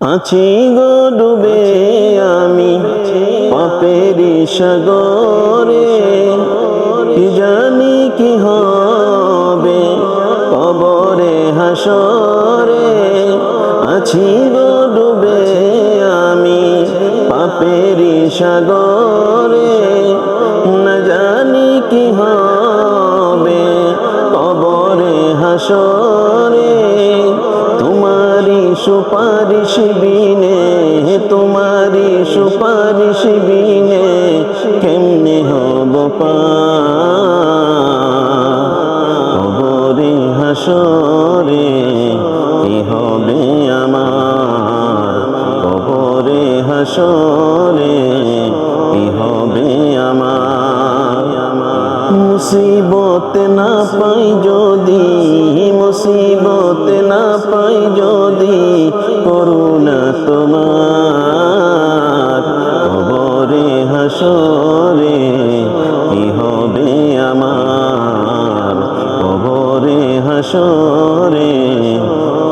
আছি গো ডুবে আমি পাপের সাগরে। কি জানি কি হবে কবরে হাসরে। আছি গো ডুবে আমি পাপের সাগরে। না জানি কি হবে সুপারিশ বিনে তোমারি সুপারিশ বিনে কেমনে হব পাবরে হাসরে কি হবে আমার? কবরে হাসরে মুসিবত না পাই যদি, মুসিবত না পাই যদি, করুণা তোমার কবরে হাসরে কি হবে আমার? কবরে হাসরে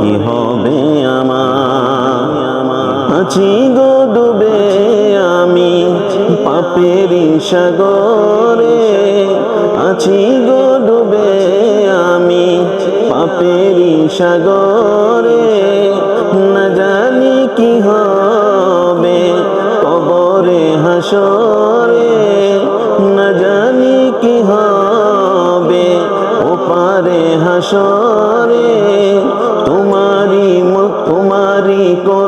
কি হবে আমার? আছি গো ডুবে আমি পাপের সাগরে। আছি গো ডুবে আমি পাপের সাগরে, না জানি কি হবে কবরে হাসরে, না জানি কি হবে ওপারে হাসরে। তোমারি তোমারি করুণা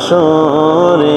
হাসরে